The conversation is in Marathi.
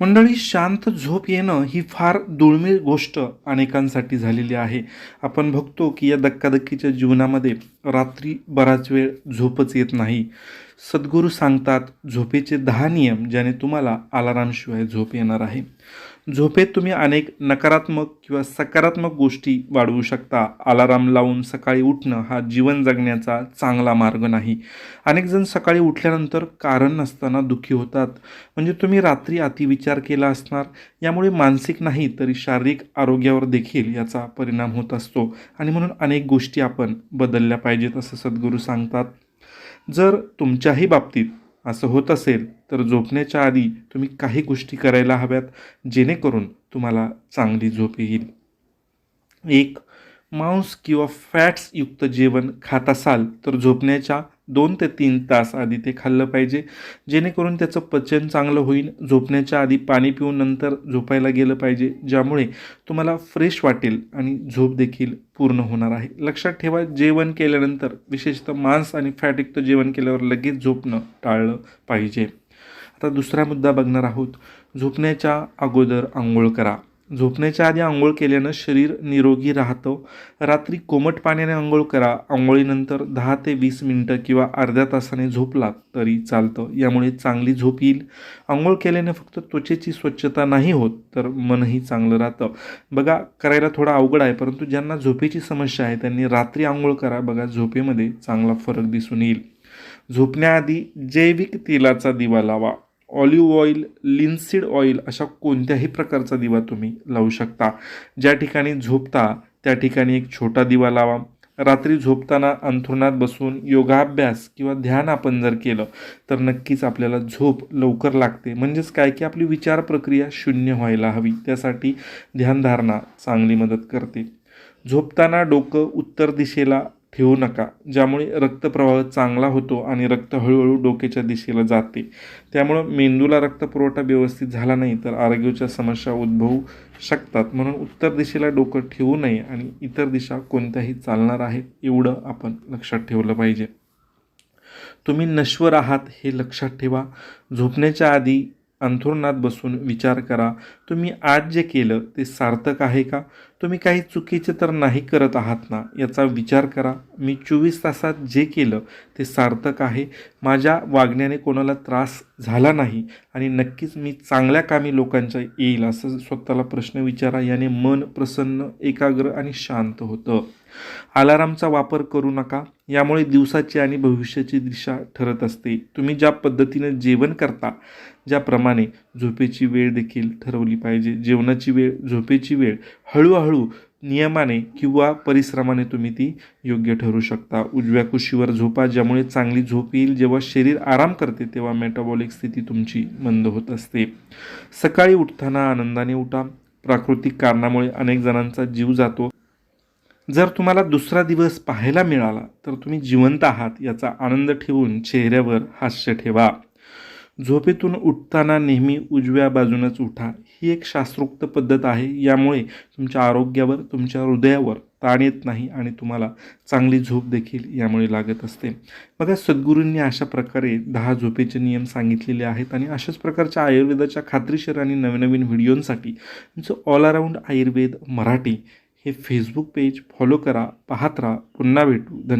मंडळी शांत झोप येणं ही फार दुर्मिळ गोष्ट अनेकांसाठी झालेली आहे. आपण बघतो की या धक्काधक्कीच्या जीवनामध्ये रात्री बराच वेळ झोपच येत नाही. सद्गुरू सांगतात झोपेचे दहा नियम ज्याने तुम्हाला अलारामशिवाय झोप येणार आहे. झोपेत तुम्ही अनेक नकारात्मक किंवा सकारात्मक गोष्टी वाढवू शकता. अलाराम लावून सकाळी उठणं हा जीवन जगण्याचा चांगला मार्ग नाही. अनेकजण सकाळी उठल्यानंतर कारण नसताना दुःखी होतात. म्हणजे तुम्ही रात्री अतिविचार केला असणार यामुळे मानसिक नाही तरी शारीरिक आरोग्यावर देखील याचा परिणाम होत असतो. आणि म्हणून अनेक गोष्टी आपण बदलल्या पाहिजेत असं सद्गुरू सांगतात. जर तुमच्याही बाबतीत असं होत असेल तर झोपण्याच्या आधी तुम्ही काही गोष्टी करायला हव्यात जेणेकरून तुम्हाला चांगली झोप येईल. एक मांस किंवा फॅट्सयुक्त जेवण खात असाल तर झोपण्याच्या दोन ते तीन तास आधी ते खाल्लं पाहिजे. जेणेकरून त्याचं पचन चांगलं होईल. झोपण्याच्या आधी पाणी पिऊन नंतर झोपायला गेलं पाहिजे. ज्यामुळे तुम्हाला फ्रेश वाटेल आणि झोप देखील पूर्ण होणार आहे. लक्षात ठेवा जेवण केल्यानंतर विशेषतः मांस आणि फॅटयुक्त जेवण केल्यावर लगेच झोपणं टाळलं पाहिजे. आता दुसरा मुद्दा बघणार आहोत. झोपण्याच्या अगोदर आंघोळ करा. झोपण्याच्या आधी आंघोळ केल्यानं शरीर निरोगी राहतं. रात्री कोमट पाण्याने आंघोळ करा. आंघोळीनंतर दहा ते वीस मिनटं किंवा अर्ध्या तासाने झोपलात तरी चालतं. यामुळे चांगली झोप येईल. आंघोळ केल्याने फक्त त्वचेची स्वच्छता नाही होत तर मनही चांगलं राहतं. बघा करायला थोडा अवघड आहे परंतु ज्यांना झोपेची समस्या आहे त्यांनी रात्री आंघोळ करा. बघा झोपेमध्ये चांगला फरक दिसून येईल. झोपण्याआधी जैविक तेलाचा दिवा लावा. ऑलिव्ह ऑइल लिन्सीड ऑइल अशा कोणत्याही प्रकारचा दिवा तुम्ही लावू शकता. ज्या ठिकाणी झोपता त्या ठिकाणी एक छोटा दिवा लावा. रात्री झोपताना अंथरुणात बसून योगाभ्यास किंवा ध्यान आपण जर केलं तर नक्कीच आपल्याला झोप लवकर लागते. म्हणजेच काय की आपली विचार प्रक्रिया शून्य व्हायला हवी. त्यासाठी ध्यानधारणा चांगली मदत करते. झोपताना डोकं उत्तर दिशेला ठेवू नका. ज्यामुळे रक्तप्रवाह चांगला होतो आणि रक्त हळूहळू डोक्याच्या दिशेला जाते. त्यामुळं मेंदूला रक्तपुरवठा व्यवस्थित झाला नाही तर आरोग्याच्या समस्या उद्भवू शकतात. म्हणून उत्तर दिशेला डोकं ठेवू नये आणि इतर दिशा कोणत्याही चालणार आहेत एवढं आपण लक्षात ठेवलं पाहिजे. तुम्ही नश्वर आहात हे लक्षात ठेवा. झोपण्याच्या आधी अंथरुणात बसून विचार करा. तुम्ही आज जे केलं ते सार्थक आहे का? तुम्ही काही चुकीचे तर नाही करत आहात ना? याचा विचार करा. मी चोवीस तासात जे केलं ते सार्थक आहे. माझ्या वागण्याने कोणाला त्रास झाला नाही आणि नक्कीच मी चांगल्या कामी लोकांच्या येईल असं स्वतःला प्रश्न विचारा. याने मन प्रसन्न एकाग्र आणि शांत होतं. अलारामचा वापर करू नका यामुळे दिवसाची आणि भविष्याची दिशा ठरत असते. तुम्ही ज्या पद्धतीनं जेवण करता ज्याप्रमाणे झोपेची वेळ देखील ठरवली पाहिजे. जेवणाची वेळ झोपेची वेळ हळूहळू नियमाने किंवा परिश्रमाने तुम्ही ती योग्य ठरू शकता. उजव्या कुशीवर झोपा ज्यामुळे चांगली झोप येईल. जेव्हा शरीर आराम करते तेव्हा मेटाबॉलिक स्थिती तुमची मंद होत असते. सकाळी उठताना आनंदाने उठा. प्राकृतिक कारणामुळे अनेक जणांचा जीव जातो. जर तुम्हाला दुसरा दिवस पाहायला मिळाला तर तुम्ही जिवंत आहात याचा आनंद ठेवून चेहऱ्यावर हास्य ठेवा. झोपेतून उठताना नेहमी उजव्या बाजूनच उठा. ही एक शास्त्रोक्त पद्धत आहे. यामुळे तुमच्या आरोग्यावर तुमच्या हृदयावर ताण येत नाही आणि तुम्हाला चांगली झोप देखील यामुळे लागत असते. बघा सद्गुरूंनी अशा प्रकारे दहा झोपेचे नियम सांगितलेले आहेत आणि अशाच प्रकारच्या आयुर्वेदाच्या खात्रीशीर आणि नवनवीन व्हिडिओंसाठी तुमचं ऑल अराऊंड आयुर्वेद मराठी हे फेसबुक पेज फॉलो करा पाहत राहा. पुन्हा भेटू. धन्यवाद.